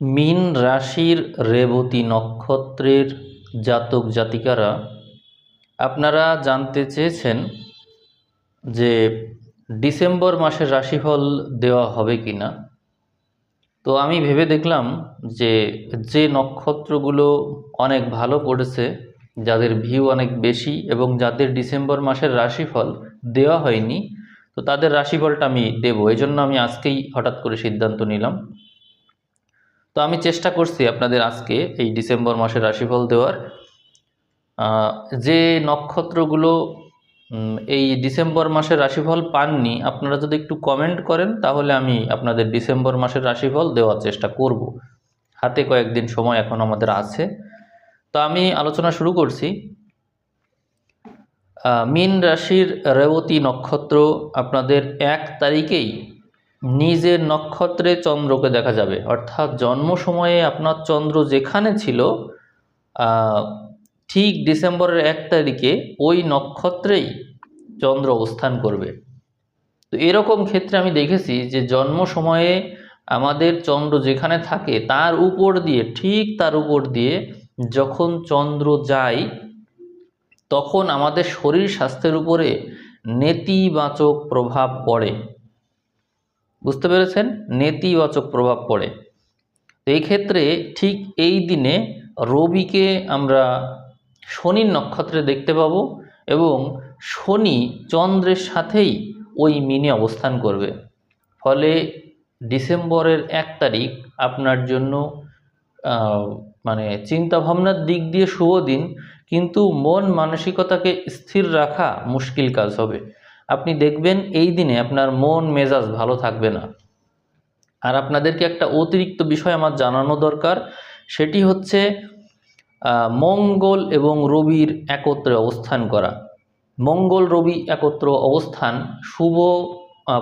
মীন রাশির রেবতী নক্ষত্রের জাতক জাতিকারা, আপনারা জানতে চেয়েছেন যে ডিসেম্বর মাসের রাশিফল দেওয়া হবে কি না। তো আমি ভেবে দেখলাম যে যে নক্ষত্রগুলো অনেক ভালো করেছে যাদের ভিউ অনেক বেশি এবং যাদের ডিসেম্বর মাসের রাশিফল দেওয়া হয়নি, তো তাদের রাশিফলটা আমি দেবো। এই জন্য আমি আজকেই হঠাৎ করে সিদ্ধান্ত নিলাম। তো আমি চেষ্টা করছি আপনাদের আজকে এই ডিসেম্বর মাসের রাশিফল দেওয়ার। যে নক্ষত্রগুলো এই ডিসেম্বর মাসের রাশিফল পাননি, আপনারা যদি একটু কমেন্ট করেন, তাহলে আমি আপনাদের ডিসেম্বর মাসের রাশিফল দেওয়ার চেষ্টা করব। হাতে কয়েকদিন সময় এখন আমাদের আছে। তো আমি আলোচনা শুরু করছি। মীন রাশির রেবতী নক্ষত্র আপনাদের এক তারিখেই নিজের নক্ষত্রে চন্দ্রকে দেখা যাবে। অর্থাৎ জন্ম সময়ে আপনার চন্দ্র যেখানে ছিল ঠিক ডিসেম্বরের এক তারিখে ওই নক্ষত্রেই চন্দ্র অবস্থান করবে। তো এরকম ক্ষেত্রে আমি দেখেছি যে জন্ম সময়ে আমাদের চন্দ্র যেখানে থাকে, তার উপর দিয়ে, ঠিক তার উপর দিয়ে যখন চন্দ্র যায়, তখন আমাদের শরীর স্বাস্থ্যের উপরে নেতিবাচক প্রভাব পড়ে। বুঝতে পেরেছেন? নেতিবাচক প্রভাব পড়ে। তো এই ক্ষেত্রে ঠিক এই দিনে রবিকে আমরা শনির নক্ষত্রে দেখতে পাবো এবং শনি চন্দ্রের সাথেই ওই মিনে অবস্থান করবে। ফলে ডিসেম্বরের এক তারিখ আপনার জন্য মানে চিন্তাভাবনার দিক দিয়ে শুভ দিন, কিন্তু মন মানসিকতাকে স্থির রাখা মুশকিল কাজ হবে। আপনি দেখবেন এই দিনে আপনার মন, মেজাজ ভালো থাকবে না। আর আপনাদেরকে একটা অতিরিক্ত বিষয় আমার জানানো দরকার, সেটি হচ্ছে মঙ্গল এবং রবির একত্রে অবস্থান করা। মঙ্গল, রবি একত্র অবস্থান শুভ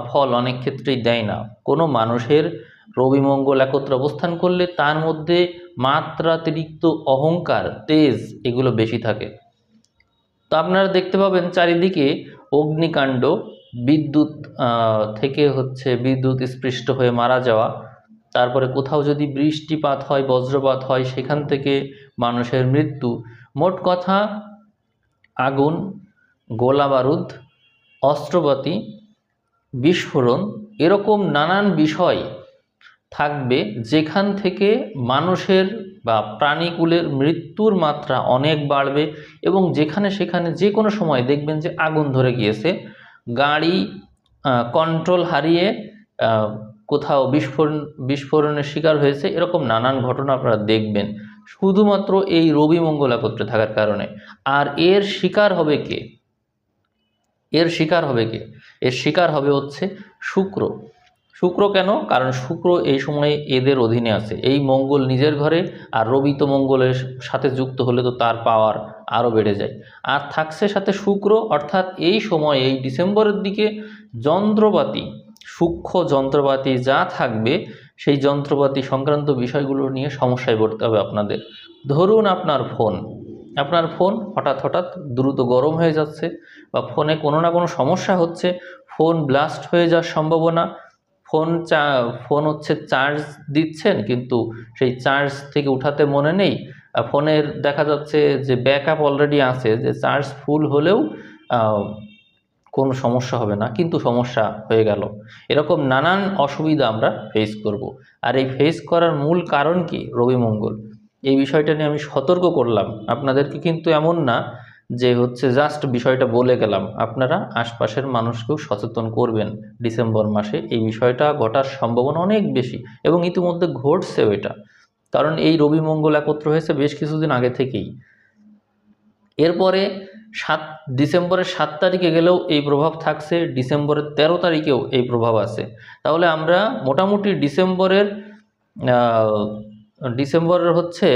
ফল অনেক ক্ষেত্রেই দেয় না। কোনো মানুষের রবি, মঙ্গল একত্রে অবস্থান করলে তার মধ্যে মাত্রাতিরিক্ত অহংকার, তেজ এগুলো বেশি থাকে। তো আপনারা দেখতে পাবেন চারিদিকে অগ্নিকাণ্ড বিদ্যুৎ থেকে হচ্ছে বিদ্যুৎ স্পৃষ্ট হয়ে মারা যাওয়া। তারপরে কোথাও যদি বৃষ্টিপাত হয়, বজ্রপাত হয়, সেখান থেকে মানুষের মৃত্যু। মোট কথা, আগুন গোলা বারুদ অস্ত্রপাতি, বিস্ফোরণ, এরকম নানান বিষয় থাকবে যেখান থেকে মানুষের বা প্রাণীকুলের মৃত্যুর মাত্রা অনেক বাড়বে এবং যেখানে সেখানে যে কোনো সময় দেখবেন যে আগুন ধরে গিয়েছে। গাড়ি কন্ট্রোল হারিয়ে কোথাও বিস্ফোরণ, বিস্ফোরণের শিকার হয়েছে, এরকম নানান ঘটনা আপনারা দেখবেন। শুধুমাত্র এই রবি মঙ্গল একত্রে থাকার কারণে। আর এর শিকার হবে কে? এর শিকার হবে কে? এর শিকার হবে হচ্ছে শুক্র। শুক্র কেন? কারণ শুক্র এই সময়ে এদের অধীনে আছে। এই মঙ্গল নিজের ঘরে আর রবি তো মঙ্গলের সাথে যুক্ত হলে তো তার পাওয়ার আরও বেড়ে যায়। আর থাকছে সাথে শুক্র, অর্থাৎ এই সময়, এই ডিসেম্বরের দিকে যন্ত্রপাতি, সূক্ষ্ম যন্ত্রপাতি যা থাকবে, সেই যন্ত্রপাতি সংক্রান্ত বিষয়গুলো নিয়ে সমস্যায় পড়তে হবে আপনাদের। ধরুন আপনার ফোন। আপনার ফোন হঠাৎ হঠাৎ দ্রুত গরম হয়ে যাচ্ছে বা ফোনে কোনো না কোনো সমস্যা হচ্ছে, ফোন ব্লাস্ট হয়ে যাওয়ার সম্ভাবনা ফোন চা, ফোন হচ্ছে চার্জ দিচ্ছেন, কিন্তু সেই চার্জ থেকে উঠাতে মনে নেই। ফোনের দেখা যাচ্ছে যে ব্যাকআপ অলরেডি আছে, যে চার্জ ফুল হলেও কোনো সমস্যা হবে না, কিন্তু সমস্যা হয়ে গেল। এরকম নানান অসুবিধা আমরা ফেস করব। আর এই ফেস করার মূল কারণ কি রবি মঙ্গল? এই বিষয়টা নিয়ে আমি সতর্ক করলাম। আপনাদেরকে কিন্তু এমন না যে হচ্ছে জাস্ট বিষয়টা বলে গেলাম, আপনারা আশপাশের মানুষকেও সচেতন করবেন। ডিসেম্বর মাসে এই বিষয়টা ঘটার সম্ভাবনা অনেক বেশি এবং ইতিমধ্যে ঘটছেও এটা। কারণ এই রবি মঙ্গল একত্র হয়েছে বেশ কিছুদিন আগে থেকেই। এরপরে সাত, ডিসেম্বরের সাত তারিখে গেলেও এই প্রভাব থাকছে, ডিসেম্বরের তেরো তারিখেও এই প্রভাব আছে। তাহলে আমরা মোটামুটি ডিসেম্বরের ডিসেম্বরের হচ্ছে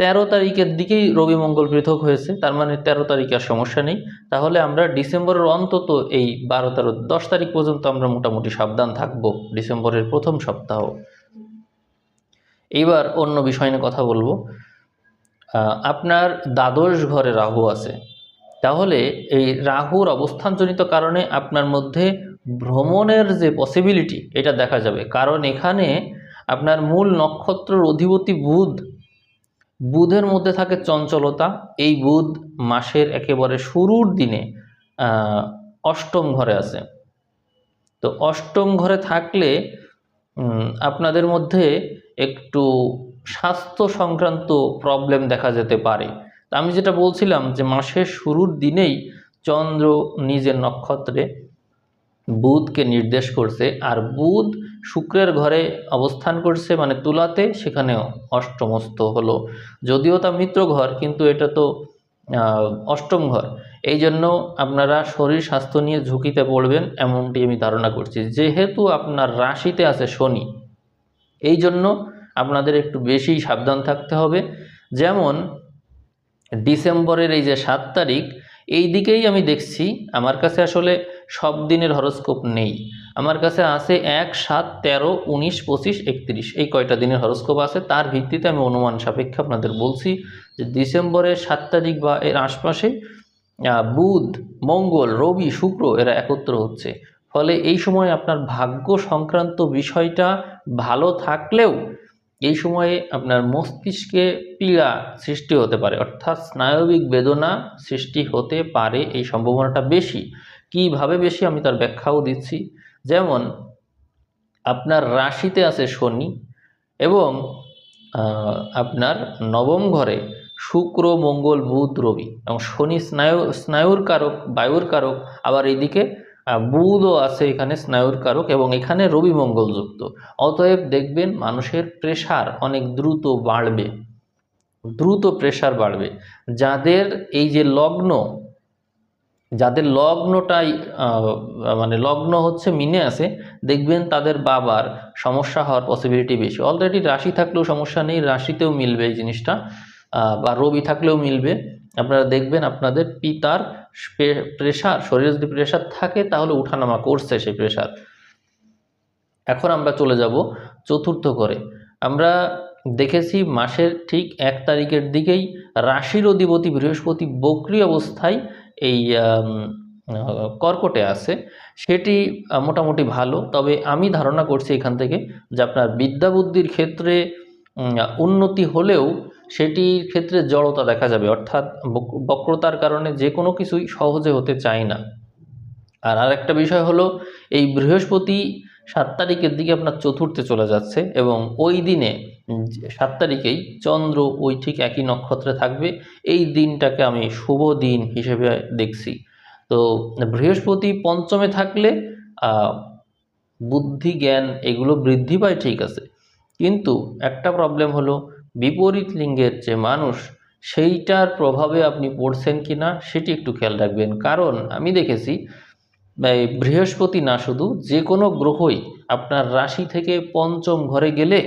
তেরো তারিখের দিকেই রবি মঙ্গল পৃথক হয়েছে, তার মানে তেরো তারিখ আর সমস্যা নেই। তাহলে আমরা ডিসেম্বরের অন্তত এই বারো তেরো দশ তারিখ পর্যন্ত আমরা মোটামুটি সাবধান থাকব ডিসেম্বরের প্রথম সপ্তাহ। এইবার অন্য বিষয় নিয়ে কথা বলব। আপনার দ্বাদশ ঘরে রাহু আছে। তাহলে এই রাহুর অবস্থানজনিত কারণে আপনার মধ্যে ভ্রমণের যে পসিবিলিটি এটা দেখা যাবে। কারণ এখানে আপনার মূল নক্ষত্রের অধিপতি বুধ। বুধের মধ্যে থাকে চঞ্চলতা। এই বুধ মাসের একেবারে শুরুর দিনে অষ্টম ঘরে আছে। তো অষ্টম ঘরে থাকলে আপনাদের মধ্যে একটু স্বাস্থ্য সংক্রান্ত প্রবলেম দেখা যেতে পারে। আমি যেটা বলছিলাম যে মাসের শুরুর দিনেই চন্দ্র নিজের নক্ষত্রে বুধকে নির্দেশ করছে। আর বুধ শুক্রের ঘরে অবস্থান করছে মানে তুলাতে সেখানেও অষ্টমস্ত হলো। যদিও তা মিত্র ঘর, কিন্তু এটা তো অষ্টম ঘর। এই জন্য আপনারা শরীর স্বাস্থ্য নিয়ে ঝুঁকিতে পড়বেন, এমনটি আমি ধারণা করছি। যেহেতু আপনার রাশিতে আছে শনি, এই জন্য আপনাদের একটু বেশি সাবধান থাকতে হবে। যেমন, ডিসেম্বরের এই যে সাত তারিখ, এই দিকেই আমি দেখছি, আমার কাছে আসলে সব দিনের হরস্কোপ নেই। আমার কাছে আছে এক সাত তেরো উনিশ পঁচিশ একত্রিশ। এই কয়টা দিনের হরস্কোপ আছে, তার ভিত্তিতে আমি অনুমান সাপেক্ষে আপনাদের বলছি যে ডিসেম্বরের সাত তারিখ বা এর আশপাশে বুধ, মঙ্গল, রবি, শুক্র এরা একত্র হচ্ছে। ফলে এই সময় আপনার ভাগ্য সংক্রান্ত বিষয়টা ভালো থাকলেও এই সময়ে আপনার মস্তিষ্কে পীড়া সৃষ্টি হতে পারে, অর্থাৎ স্নায়বিক বেদনা সৃষ্টি হতে পারে এই সম্ভাবনাটা বেশি। কীভাবে বেশি আমি তার ব্যাখ্যাও দিচ্ছি। যেমন আপনার রাশিতে আছে শনি এবং আপনার নবম ঘরে শুক্র, মঙ্গল, বুধ, রবি এবং শনি স্নায়ু, স্নায়ুর কারক, বায়ুর কারক, আবার এইদিকে বুধও আছে এখানে স্নায়ুর কারক এবং এখানে রবি মঙ্গল যুক্ত অতএব দেখবেন মানুষের প্রেশার অনেক দ্রুত বাড়বে। দ্রুত প্রেশার বাড়বে। যাদের এই যে লগ্ন যাদের লগ্নটাই মানে লগ্ন হচ্ছে মিনে আছে, দেখবেন তাদের বাবার সমস্যা হওয়ার পসিবিলিটি বেশি। অলরেডি রাশি থাকলেও সমস্যা নেই, রাশিতেও মিলবে এই জিনিসটা বা রবি থাকলেও মিলবে। আপনারা দেখবেন আপনাদের পিতার প্রেশার শরীরে যদি প্রেশার থাকে, তাহলে উঠানামা করছে সেই প্রেশার এখন আমরা চলে যাব চতুর্থ করে। আমরা দেখেছি মাসের ঠিক এক তারিখের দিকেই রাশির অধিপতি বৃহস্পতি বক্রি অবস্থায় এই কর্কটে আছে, সেটি মোটামুটি ভালো। তবে আমি ধারণা করছি এখান থেকে যে আপনার বিদ্যা বুদ্ধির ক্ষেত্রে উন্নতি হলেও সেটির ক্ষেত্রে জড়তা দেখা যাবে। অর্থাৎ বক- বক্রতার কারণে যে কোনো কিছুই সহজে হতে চায় না। আর আরেকটা বিষয় হলো, এই বৃহস্পতি সাত তারিখের দিকে আপনার চতুর্থে চলে যাচ্ছে এবং ওই দিনে সাত তারিখেই চন্দ্র ওই ঠিক একই নক্ষত্রে থাকবে। এই দিনটাকে আমি শুভ দিন হিসেবে দেখছি। তো বৃহস্পতি পঞ্চমে থাকলে বুদ্ধি, জ্ঞান এগুলো বৃদ্ধি পায় ঠিক আছে। কিন্তু একটা প্রবলেম হলো, বিপরীত লিঙ্গের যে মানুষ, সেইটার প্রভাবে আপনি পড়ছেন কি না সেটি একটু খেয়াল রাখবেন। কারণ আমি দেখেছি বৃহস্পতি না শুধু, যে কোনো গ্রহই আপনার রাশি থেকে পঞ্চম ঘরে গেলে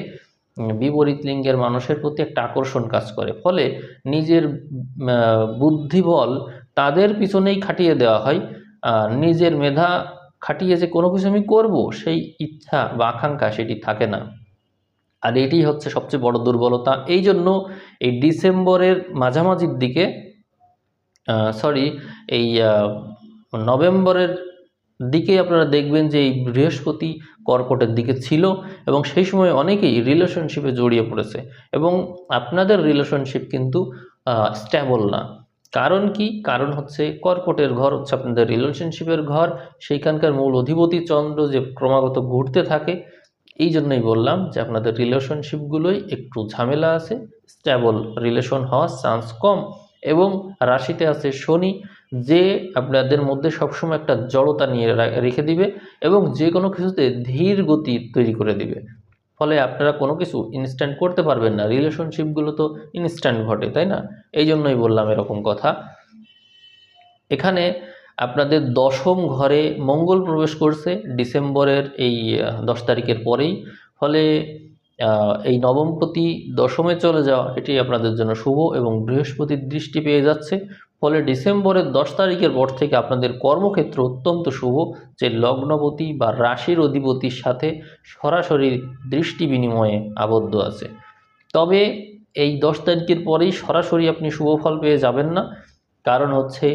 বিপরীত লিঙ্গের মানুষের প্রতি একটা আকর্ষণ কাজ করে। ফলে নিজের বুদ্ধিবল তাদের পিছনেই খাটিয়ে দেওয়া হয়। আর নিজের মেধা খাটিয়ে যে কোনো কিছু আমি করব, সেই ইচ্ছা বা আকাঙ্ক্ষা সেটি থাকে না। আর এটি হচ্ছে সবচেয়ে বড় দুর্বলতা। এই জন্য এই ডিসেম্বরের মাঝামাঝির দিকে সরি এই নভেম্বরের দিকে আপনারা দেখবেন যে এই বৃহস্পতি কর্কটের দিকে ছিল এবং সেই সময় অনেকেই রিলেশনশিপে জড়িয়ে পড়েছে এবং আপনাদের রিলেশনশিপ কিন্তু স্ট্যাবল না। কারণ কি? কারণ হচ্ছে কর্কটের ঘর হচ্ছে আপনাদের রিলেশনশিপের ঘর, সেইখানকার মূল অধিপতি চন্দ্র যে ক্রমাগত ঘুরতে থাকে, এই জন্যই বললাম যে আপনাদের রিলেশনশিপগুলোই একটু ঝামেলা আছে স্ট্যাবল রিলেশন হওয়ার চান্স কম এবং রাশিতে আছে শনি যে আপনাদের মধ্যে সবসময় একটা জড়তা নিয়ে রেখে দিবে এবং যে কোনো কিছুতে ধীর গতি তৈরি করে দিবে। ফলে আপনারা কোনো কিছু ইনস্ট্যান্ট করতে পারবেন না। রিলেশনশিপগুলো তো ইনস্ট্যান্ট ঘটে, তাই না? এই জন্যই বললাম এরকম কথা। এখানে আপনাদের দশম ঘরে মঙ্গল প্রবেশ করছে ডিসেম্বরের এই দশ তারিখের পরেই। ফলে এই নবমপতি দশমে চলে যাওয়া, এটি আপনাদের জন্য শুভ এবং বৃহস্পতির দৃষ্টি পেয়ে যাচ্ছে। ফলে ডিসেম্বরের দশ তারিখের পর থেকে আপনাদের কর্মক্ষেত্র অত্যন্ত শুভ, যে লগ্নপতি বা রাশির অধিপতির সাথে সরাসরি দৃষ্টি বিনিময়ে আবদ্ধ আছে। তবে এই দশ তারিখের পরেই সরাসরি আপনি শুভ ফল পেয়ে যাবেন না। কারণ হচ্ছে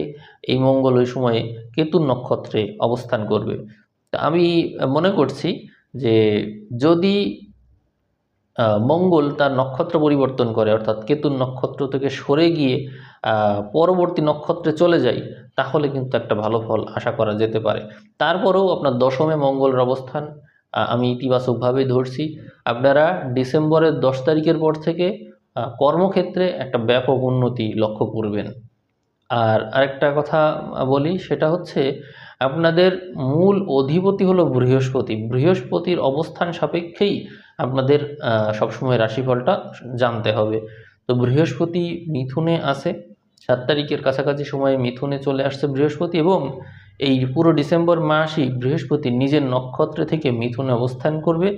এই মঙ্গল ওই সময়ে কেতুর নক্ষত্রে অবস্থান করবে। আমি মনে করছি যে যদি মঙ্গল তার নক্ষত্র পরিবর্তন করে, অর্থাৎ কেতুর নক্ষত্র থেকে সরে গিয়ে পরবর্তী নক্ষত্রে চলে যায় তাহলে কিন্তু একটা ভালো ফল আশা করা যেতে পারে। তারপরেও আপনার দশমে মঙ্গলের অবস্থান আমি ইতিবাচকভাবেই ধরছি। আপনারা ডিসেম্বরের দশ তারিখের পর থেকে কর্মক্ষেত্রে একটা ব্যাপক উন্নতি লক্ষ্য করবেন। আর আরেকটা কথা বলি, সেটা হচ্ছে আপনাদের মূল অধিপতি হলো বৃহস্পতি। বৃহস্পতির অবস্থান সাপেক্ষেই আপনাদের সবসময় রাশিফলটা জানতে হবে। তো বৃহস্পতি মিথুনে আছে সাত তারিখের কাছাকাছি সময়ে মিথুনে চলে আসছে বৃহস্পতি এবং এই পুরো ডিসেম্বর মাসই বৃহস্পতি নিজের নক্ষত্রে থেকে মিথুনে অবস্থান করবে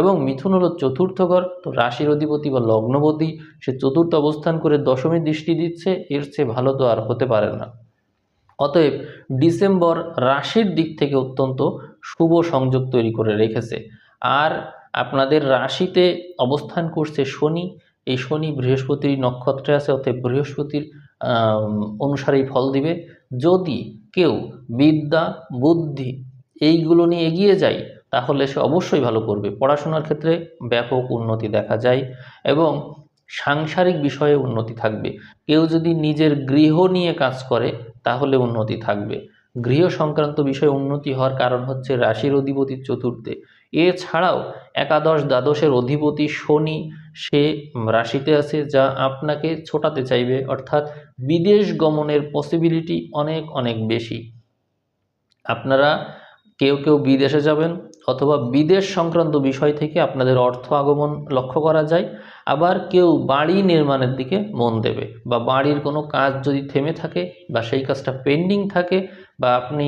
এবং মিথুন হলো চতুর্থ ঘর, তো রাশির অধিপতি বা লগ্নপতি সে চতুর্থ অবস্থান করে দশমী দৃষ্টি দিচ্ছে, এর চেয়ে ভালো তো আর হতে পারে না। অতএব ডিসেম্বর রাশির দিক থেকে অত্যন্ত শুভ সংযোগ তৈরি করে রেখেছে। আর আপনাদের রাশিতে অবস্থান করছে শনি, এই শনি বৃহস্পতির নক্ষত্রে আছে, অতএব বৃহস্পতির অনুসারেই ফল দিবে। যদি কেউ বিদ্যা, বুদ্ধি এইগুলো নিয়ে এগিয়ে যায়, তাহলে সে অবশ্যই ভালো করবে। পড়াশোনার ক্ষেত্রে ব্যাপক উন্নতি দেখা যায় এবং সাংসারিক বিষয়ে উন্নতি থাকবে। কেউ যদি নিজের গৃহ নিয়ে কাজ করে, তাহলে উন্নতি থাকবে। গৃহ সংক্রান্ত বিষয়ে উন্নতি হওয়ার কারণ হচ্ছে রাশির অধিপতি চতুর্থে। এছাড়াও একাদশ দ্বাদশের অধিপতি শনি সে রাশিতে আছে যা আপনাকে ছোটাতে চাইবে, অর্থাৎ বিদেশ গমনের পসিবিলিটি অনেক অনেক বেশি। আপনারা কেউ কেউ বিদেশে যাবেন অথবা বিদেশ সংক্রান্ত বিষয় থেকে আপনাদের অর্থ আগমন লক্ষ্য করা যায়, আবার কেউ বাড়ি নির্মাণের দিকে মন দেবে বা বাড়ির কোনো কাজ যদি থেমে থাকে বা সেই কাজটা পেন্ডিং থাকে বা আপনি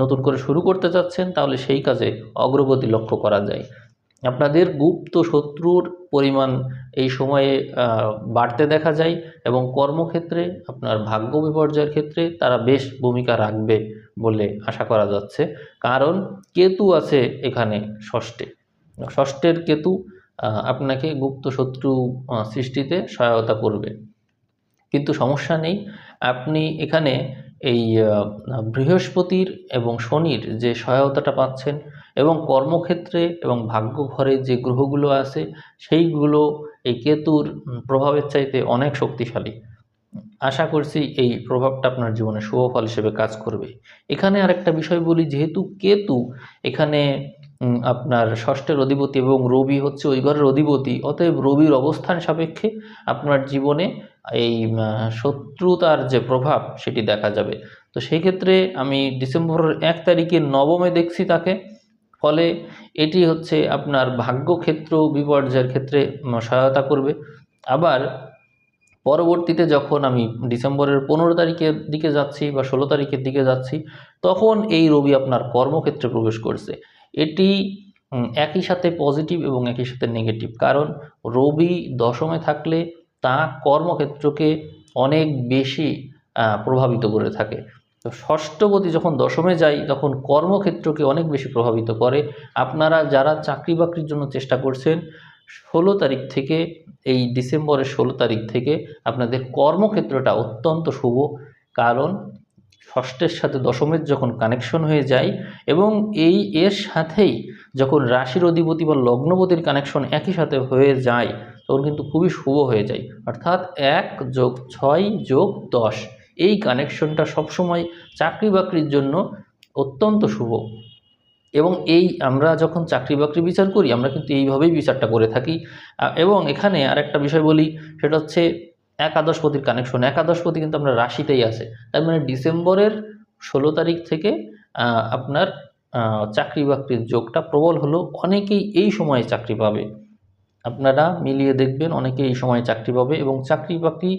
নতুন করে শুরু করতে চাচ্ছেন, তাহলে সেই কাজে অগ্রগতি লক্ষ্য করা যায়। আপনাদের গুপ্ত শত্রুর পরিমাণ এই সময়ে বাড়তে দেখা যায় এবং কর্মক্ষেত্রে, আপনার ভাগ্য বিপর্যয়ের ক্ষেত্রে তারা বেশ ভূমিকা রাখবে বলে আশা করা যাচ্ছে। কারণ কেতু আছে এখানে ষষ্ঠে। ষষ্ঠের কেতু আপনাকে গুপ্ত শত্রু সৃষ্টিতে সহায়তা করবে। কিন্তু সমস্যা নেই, আপনি এখানে এই বৃহস্পতির এবং শনির যে সহায়তাটা পাচ্ছেন এবং কর্মক্ষেত্রে এবং ভাগ্য ঘরে যে গ্রহগুলো আছে, সেইগুলো এই কেতুর প্রভাবের চাইতে অনেক শক্তিশালী। আশা করছি এই প্রভাবটা আপনার জীবনে শুভ ফল হিসেবে কাজ করবে। এখানে আরেকটা বিষয় বলি, যেহেতু কেতু এখানে আপনার ষষ্ঠের অধিপতি এবং রবি হচ্ছে ওই ঘরের অধিপতি, অতএব রবির অবস্থান সাপেক্ষে আপনার জীবনে এই শত্রুতার যে প্রভাব সেটি দেখা যাবে। তো সেই ক্ষেত্রে আমি ডিসেম্বরের এক তারিখে নবমে দেখছি তাকে। ফলে এটি হচ্ছে আপনার ভাগ্যক্ষেত্র বিপর্যয়ের ক্ষেত্রে সহায়তা করবে। আবার পরবর্তীতে যখন আমি ডিসেম্বরের পনেরো তারিখের দিকে যাচ্ছি বা ষোলো তারিখের দিকে যাচ্ছি, তখন এই রবি আপনার কর্মক্ষেত্রে প্রবেশ করছে। এটি একই সাথে পজিটিভ এবং একই সাথে নেগেটিভ কারণ রবি দশমে থাকলে তা কর্মক্ষেত্রকে অনেক বেশি প্রভাবিত করে থাকে। তো ষষ্ঠপতি যখন দশমে যায় তখন কর্মক্ষেত্রকে অনেক বেশি প্রভাবিত করে। আপনারা যারা চাকরি বাকরির জন্য চেষ্টা করছেন, ষোলো তারিখ থেকে, এই ডিসেম্বরের ষোলো তারিখ থেকে আপনাদের কর্মক্ষেত্রটা অত্যন্ত শুভ। কারণ ষষ্ঠের সাথে দশমের যখন কানেকশন হয়ে যায় এবং এই এর সাথেই যখন রাশির অধিপতি বা লগ্নপতির কানেকশন একই সাথে হয়ে যায়, তখন কিন্তু খুবই শুভ হয়ে যায়। অর্থাৎ এক যোগ ছয় যোগ দশ। এই কানেকশনটা সবসময় চাকরি বাকরির জন্য অত্যন্ত শুভ। এবং এই আমরা যখন চাকরি বাকরি বিচার করি, আমরা কিন্তু এইভাবেই বিচারটা করে থাকি। এবং এখানে আরেকটা বিষয় বলি, সেটা হচ্ছে একাদশপতির কানেকশন একাদশপতি কিন্তু আপনার রাশিতেই আছে। তার মানে ডিসেম্বরের ষোলো তারিখ থেকে আপনার চাকরি বাকরির যোগটা প্রবল হলো অনেকেই এই সময়ে চাকরি পাবে। আপনারা মিলিয়ে দেখবেন অনেকে এই সময়ে চাকরি পাবে এবং চাকরি বাকরি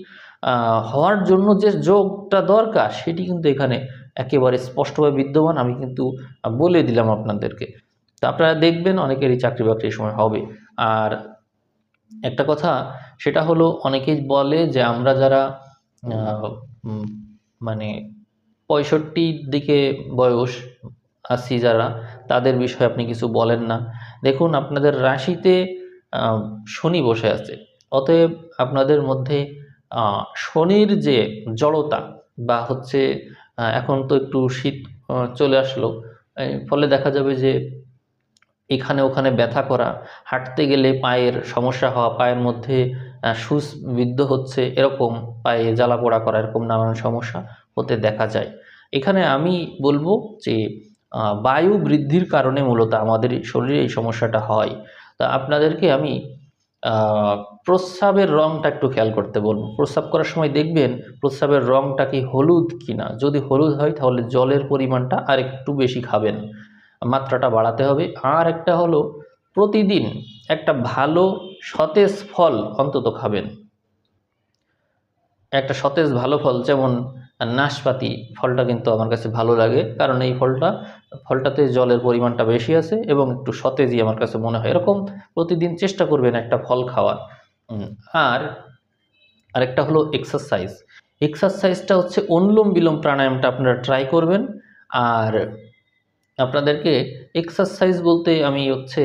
হওয়ার জন্য যে যোগটা দরকার, সেটি কিন্তু এখানে একেবারে স্পষ্টভাবে বিদ্যমান। আমি কিন্তু বলে দিলাম আপনাদেরকে। তো আপনারা দেখবেন অনেকেরই চাকরি বাকরি সময় হবে। আর একটা কথা, সেটা হলো অনেকেই বলে যে আমরা যারা মানে পঁয়ষট্টির দিকে বয়স আছি যারা, তাদের বিষয়ে আপনি কিছু বলেন না। দেখুন, আপনাদের রাশিতে শনি বসে আছে। অতএব আপনাদের মধ্যে শনির যে জড়তা বা হচ্ছে এখন তো একটু শীত চলে আসলো ফলে দেখা যাবে যে এখানে ওখানে ব্যথা করা, হাঁটতে গেলে পায়ের সমস্যা হওয়া, পায়ের মধ্যে সুস বিদ্ধ হচ্ছে এরকম পায়ে জ্বালা পোড়া করা, এরকম নানান সমস্যা হতে দেখা যায়। এখানে আমি বলব যে বায়ু বৃদ্ধির কারণে মূলত আমাদের শরীরে এই সমস্যাটা হয়। তা আপনাদেরকে আমি প্রস্রাবের রঙটা একটু খেয়াল করতে বলব। প্রস্রাব করার সময় দেখবেন প্রস্রাবের রঙটা কি হলুদ কিনা। যদি হলুদ হয় তাহলে জলের পরিমাণটা আর একটু বেশি খাবেন। মাত্রাটা বাড়াতে হবে। আর একটা হলো প্রতিদিন একটা ভালো সতেজ ফল অন্তত খাবেন। একটা সতেজ ভালো ফল যেমন নাশপাতি, ফলটা কিন্তু আমার কাছে ভালো লাগে। কারণ এই ফলটা ফলটাতে জলের পরিমাণটা বেশি আছে এবং একটু সতেজই আমার কাছে মনে হয়। এরকম প্রতিদিন চেষ্টা করবেন একটা ফল খাওয়ার। আর আরেকটা হলো এক্সারসাইজ এক্সারসাইজটা হচ্ছে অনুলোম বিলোম প্রাণায়ামটা আপনারা ট্রাই করবেন। আর আপনাদেরকে এক্সারসাইজ বলতে আমি হচ্ছে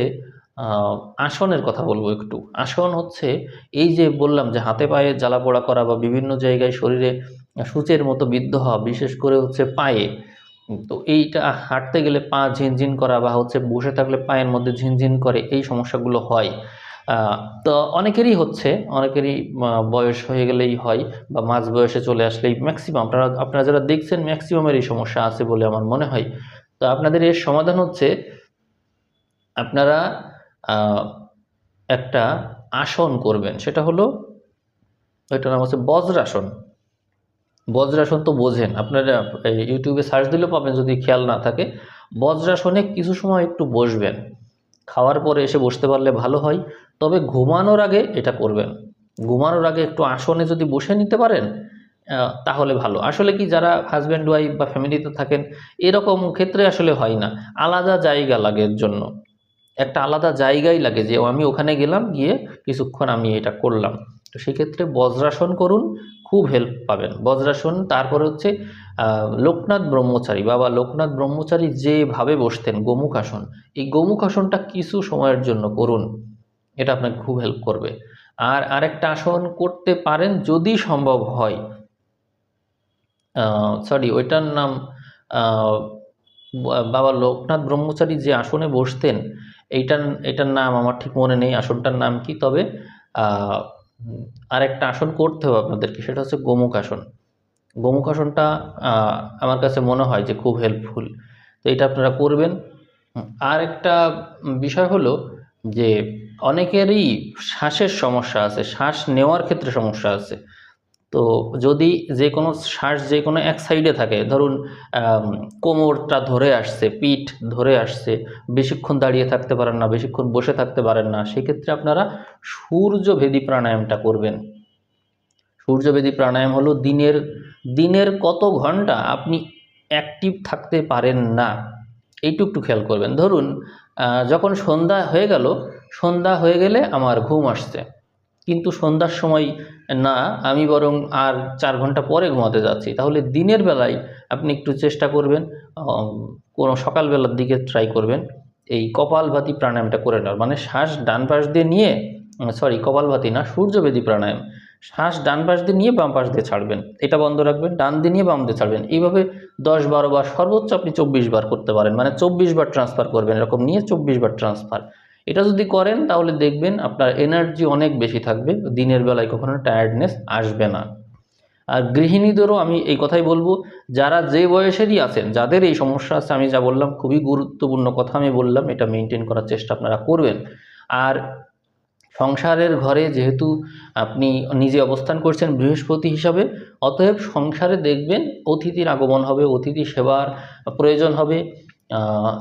আসনের কথা বলব একটু। আসন হচ্ছে এই যে বললাম যে হাতে পায়ে জ্বালা পোড়া করা বা বিভিন্ন জায়গায় শরীরে সূচের মতো বিদ্ধ হওয়া, বিশেষ করে হচ্ছে পায়ে। তো এইটা হাঁটতে গেলে পা ঝিনঝিন করা বা হচ্ছে বসে থাকলে পায়ের মধ্যে ঝিনঝিন করে এই সমস্যাগুলো হয়। তো অনেকেরই হচ্ছে, অনেকেরই বয়স হয়ে গেলেই হয় বা মাঝ বয়সে চলে আসলেই ম্যাক্সিমাম আপনারা আপনারা যারা দেখছেন ম্যাক্সিমামের এই সমস্যা আছে বলে আমার মনে হয়। তো আপনাদের এর সমাধান হচ্ছে, আপনারা একটা আসন করবেন। সেটা হলো ওইটার নাম হচ্ছে বজ্রাসন। বজ্রাসন তো বোঝেন। আপনারা ইউটিউবে সার্চ দিলেও পাবেন যদি খেয়াল না থাকে। বজ্রাসনে কিছু সময় একটু বসবেন। খাওয়ার পরে এসে বসতে পারলে ভালো হয়। তবে ঘুমানোর আগে এটা করবেন। ঘুমানোর আগে একটু আসনে যদি বসে নিতে পারেন তাহলে ভালো। আসলে কি যারা হাজব্যান্ড ওয়াইফ বা ফ্যামিলিতে থাকেন, এরকম ক্ষেত্রে আসলে হয় না। আলাদা জায়গা লাগে এর জন্য। একটা আলাদা জায়গাই লাগে যে আমি ওখানে গেলাম, গিয়ে কিছুক্ষণ আমি এটা করলাম। তো সেক্ষেত্রে বজ্রাসন করুন, খুব হেল্প পাবেন। বজ্রাসন, তারপরে হচ্ছে লোকনাথ ব্রহ্মচারী, বাবা লোকনাথ ব্রহ্মচারী যেভাবে বসতেন গোমুখ আসন এই গোমুখ আসনটা কিছু সময়ের জন্য করুন, এটা আপনাকে খুব হেল্প করবে। আর আরেকটা আসন করতে পারেন যদি সম্ভব হয়। সরি ওইটার নাম বাবা লোকনাথ ব্রহ্মচারী যে আসনে বসতেন, এইটার, এটার নাম আমার ঠিক মনে নেই, আসনটার নাম কি তবে? আরেকটা আসন করতে হবে আপনাদেরকে, সেটা হচ্ছে গোমুখ আসন। গোমুখ আসনটা আমার কাছে মনে হয় যে খুব হেল্পফুল তো এটা আপনারা করবেন। আর একটা বিষয় হলো যে অনেকেরই শ্বাসের সমস্যা আছে, শ্বাস নেওয়ার ক্ষেত্রে সমস্যা আছে। তো যদি যে কোনো শ্বাস যে কোনো এক সাইডে থাকে, ধরুন কোমরটা ধরে আসছে, পিঠ ধরে আসছে, বেশিক্ষণ দাঁড়িয়ে থাকতে পারেন না, বেশিক্ষণ বসে থাকতে পারেন না, সেক্ষেত্রে আপনারা সূর্যভেদী প্রাণায়ামটা করবেন। সূর্যভেদী প্রাণায়াম হলো দিনের দিনের কত ঘণ্টা আপনি অ্যাক্টিভ থাকতে পারেন না, এইটুকু একটু খেয়াল করবেন। ধরুন যখন সন্ধ্যা হয়ে গেল, সন্ধ্যা হয়ে গেলে আমার ঘুম আসছে। কিন্তু সন্ধ্যার সময় না, আমি বরং আর চার ঘণ্টা পরে ঘুমাতে যাচ্ছি। তাহলে দিনের বেলায় আপনি একটু চেষ্টা করবেন কোনো সকালবেলার দিকে ট্রাই করবেন। এই কপালভাতি প্রাণায়ামটা করে নেওয়ার। মানে শ্বাস ডান পাশ দিয়ে নিয়ে সরি কপালভাতি না, সূর্যবেদী প্রাণায়াম। শ্বাস ডান পাশ দিয়ে নিয়ে বাম পাশ দিয়ে ছাড়বেন। এটা বন্ধ রাখবেন, ডান দিয়ে নিয়ে বাম দিয়ে ছাড়বেন। এইভাবে দশ বারো বার, সর্বোচ্চ আপনি চব্বিশ বার করতে পারেন। মানে চব্বিশ বার ট্রান্সফার করবেন, এরকম নিয়ে চব্বিশ বার ট্রান্সফার এটা যদি করেন, তাহলে দেখবেন আপনার এনার্জি অনেক বেশি থাকবে, দিনের বেলায় কখনো টায়ার্ডনেস আসবে না। আর গৃহিণীদেরও আমি এই কথাই বলব, যারা যে বয়সেরই আছেন, যাদের এই সমস্যা আছে, আমি যা বললাম, খুবই গুরুত্বপূর্ণ কথা আমি বললাম, এটা মেনটেন করার চেষ্টা আপনারা করবেন। আর সংসারের ঘরে যেহেতু আপনি নিজে অবস্থান করছেন বৃহস্পতি হিসাবে, অতএব সংসারে দেখবেন অতিথির আগমন হবে, অতিথি সেবার প্রয়োজন হবে।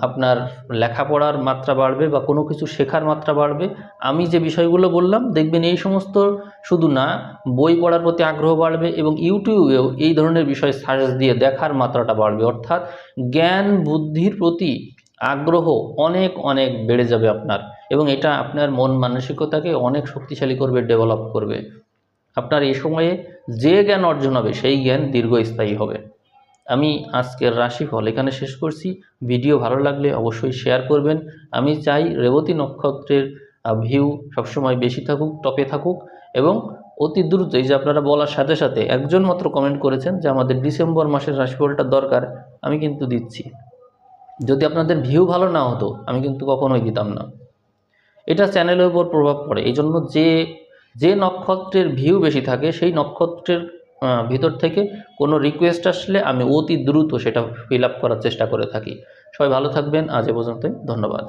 আপনার লেখাপড়ার মাত্রা বাড়বে বা কোনো কিছু শেখার মাত্রা বাড়বে। আমি যে বিষয়গুলো বললাম, দেখবেন এই সমস্ত শুধু না, বই পড়ার প্রতি আগ্রহ বাড়বে এবং ইউটিউবেও এই ধরনের বিষয় সার্চ দিয়ে দেখার মাত্রাটা বাড়বে। অর্থাৎ জ্ঞান, বুদ্ধির প্রতি আগ্রহ অনেক অনেক বেড়ে যাবে আপনার এবং এটা আপনার মন মানসিকতাকে অনেক শক্তিশালী করবে ডেভেলপ করবে। আপনার এই সময়ে যে জ্ঞান অর্জন হবে, সেই জ্ঞান দীর্ঘস্থায়ী হবে। আমি আজকের রাশিফল এখানে শেষ করছি। ভিডিও ভালো লাগলে অবশ্যই শেয়ার করবেন। আমি চাই রেবতী নক্ষত্রের ভিউ সবসময় বেশি থাকুক টপে থাকুক এবং অতি দ্রুত, এই যে আপনারা বলার সাথে সাথে একজন মাত্র কমেন্ট করেছেন যে আমাদের ডিসেম্বর মাসের রাশিফলটা দরকার, আমি কিন্তু দিচ্ছি। যদি আপনাদের ভিউ ভালো না হতো, আমি কিন্তু কখনোই দিতাম না। এটা চ্যানেলের উপর প্রভাব পড়ে। এই জন্য যে যে নক্ষত্রের ভিউ বেশি থাকে, সেই নক্ষত্রের ভিতর থেকে কোনো রিকোয়েস্ট আসলে আমি অতি দ্রুত সেটা ফিল করার চেষ্টা করে থাকি। সবাই ভালো থাকবেন, আজ এ পর্যন্তই, ধন্যবাদ।